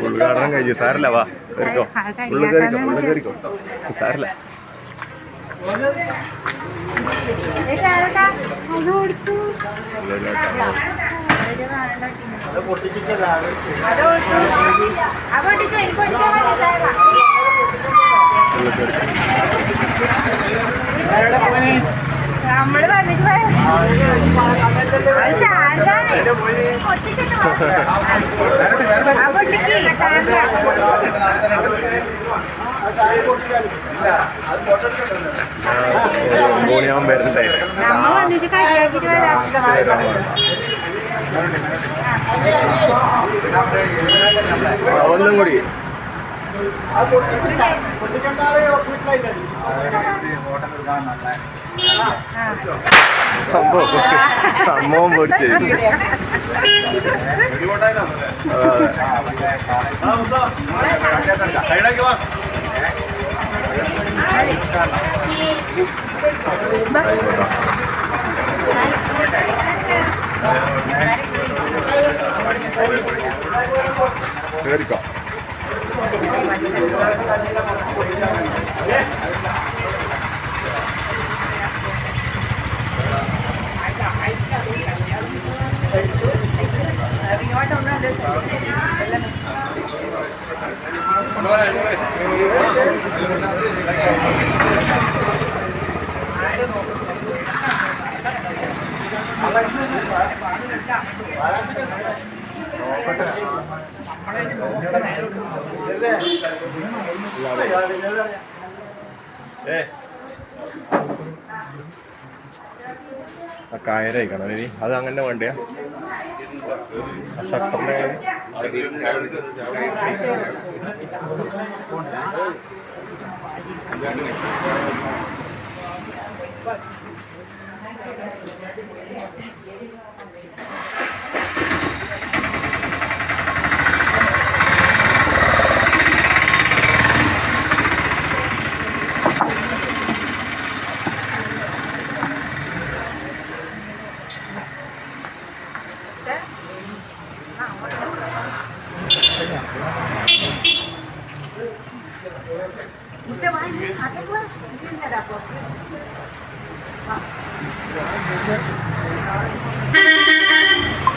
ഉദ്ഘാടനം കഴിഞ്ഞു സാരല്ല വാ കയറിക്കോ ഉള്ളു കയറിക്കോ ഉള്ളു കയറിക്കോ സാരല്ല ഉള്ളു നമ്മൾ സാറിന്റെ മൂണിയാവും വരണ്ടേ നമ്മ വന്നിട്ട് കളിയാക്കിട്ട് വരാം ഒന്നും കൂടി അമ്മോ അമ്മവും പൊടിച്ചു കയറിക്കോ ഏ ആ കായരയിക്കണം ഇനി അത് അങ്ങനെ വേണ്ടിയാ. सख्त में